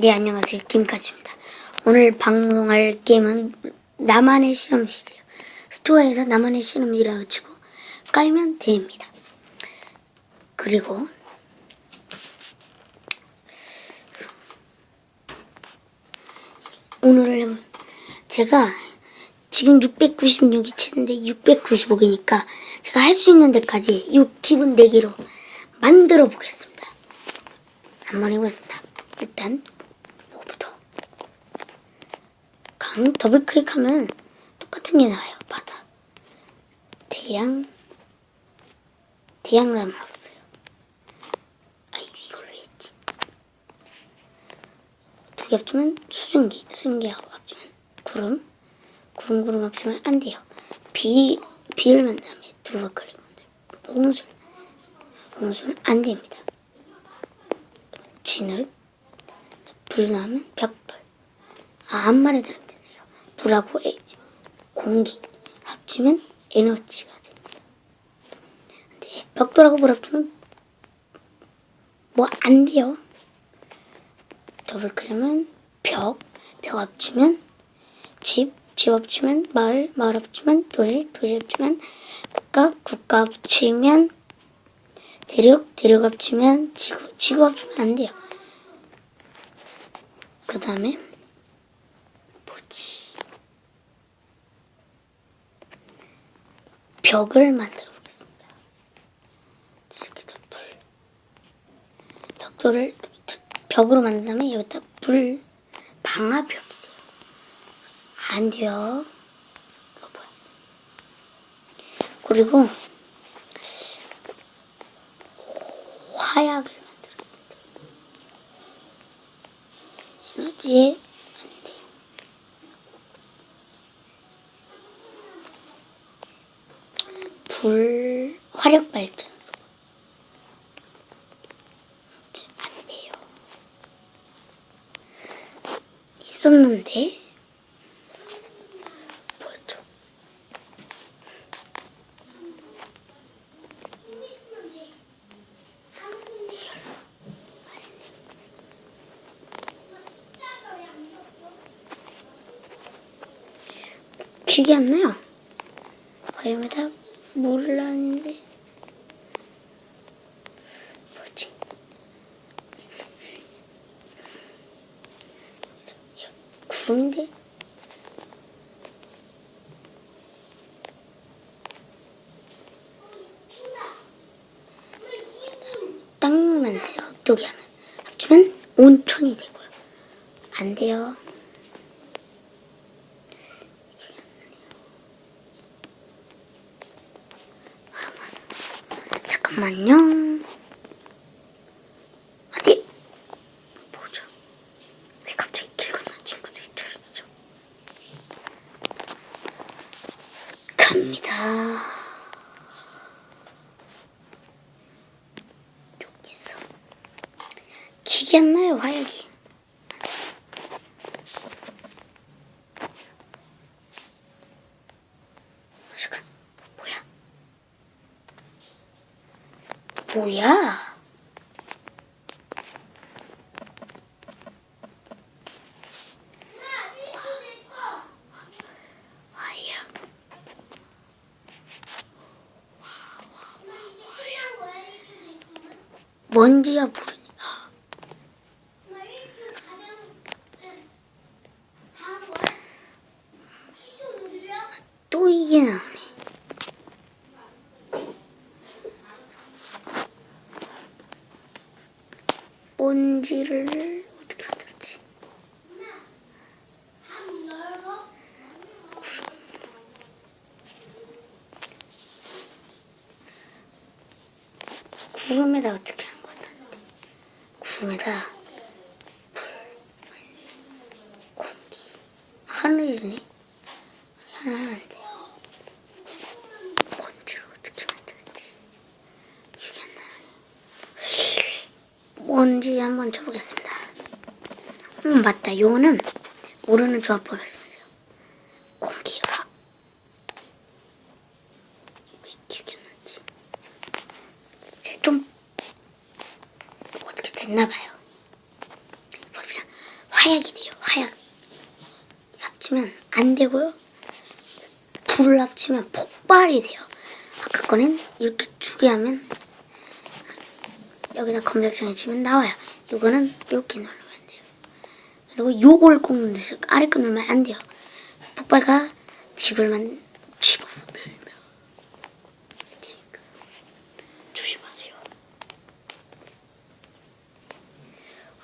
네, 안녕하세요. 김카츠입니다. 오늘 방송할 게임은 나만의 실험실이에요. 스토어에서 나만의 실험실이라고 치고 깔면 됩니다. 그리고 오늘 해볼- 제가 지금 696이 치는데 695개니까 제가 할 수 있는 데까지 이 기분 내기로 만들어 보겠습니다. 한번 해보겠습니다. 일단 뭐부터 강 더블 클릭하면 똑같은 게 나와요. 바다 대양 대양감 없어요. 아 이걸 왜 했지? 두 개 합치면 수증기 수증기하고 합치면 구름 구름 구름 합치면 안 돼요. 비 비를 만들면 두번 클릭하면 돼요. 홍술 홍술 안 됩니다. 진흙, 불 나오면 벽돌. 아, 안 말해 들으면 돼요. 불하고 에, 공기 합치면 에너지가 됩니다. 근데 벽돌하고 불 합치면 뭐 안 돼요. 더블 클릭하면 벽, 벽 합치면 집, 집 합치면 마을, 마을 합치면 도시, 도시 합치면 국가, 국가 합치면 대륙, 대륙 합치면 지구, 지구 합치면 안 돼요. 그 다음에 뭐지? 벽을 만들어 보겠습니다. 여기다 불. 벽돌을 벽으로 만든 다음에 여기다 불 방화벽이 돼요. 안 돼요. 이거 뭐야? 그리고 화약을 만들어. 에너지에 안 돼요. 불 화력 발전소 안 돼요. 있었는데 뭐죠? 기억이 안 나요. 화염에다 하는데 뭐지? 야, 구름인데? 땅만 있어 흑독이 하면 합치면 온천이 되고요. 안 돼요. 잠깐만요. 어디? 뭐죠? 왜 갑자기 길 건너 친구들이 들었죠? 갑니다. 여기서 기계 안 나요 화약이. 잠깐 뭐야? 뭐야? 먼지야 불이야. 또 이게 나 먼지를 어떻게 만들었지? 구름 에다 어떻게 한 것 같은데? 구름에다 불, 공기, 하늘이네. 하늘은 안 돼요. 먼지를 어떻게 만들었지? 이게 안 나네. 뭔지 한번 쳐보겠습니다. 음, 맞다. 요거는 모르는 조합 보겠습니다. 공기가 왜 기억이 안 나지? 제 좀 어떻게 됐나 봐요. 버리자. 화약이 돼요. 화약. 합치면 안 되고요. 불을 합치면 폭발이 돼요. 아까 거는 이렇게 두개 하면 여기다 검색창에 치면 나와요. 이거는 이렇게 누르면 돼요. 그리고 요걸 꼭 누르세요. 아래 거 누르면 안 돼요. 폭발가 지구를 만 지구. 지구. 조심하세요.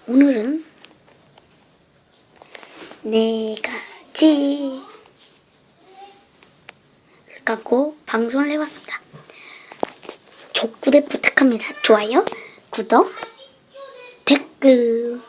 오늘은 네 가지 갖고 방송을 해봤습니다. 족구대 부탁합니다. 좋아요, 구독, 댓글.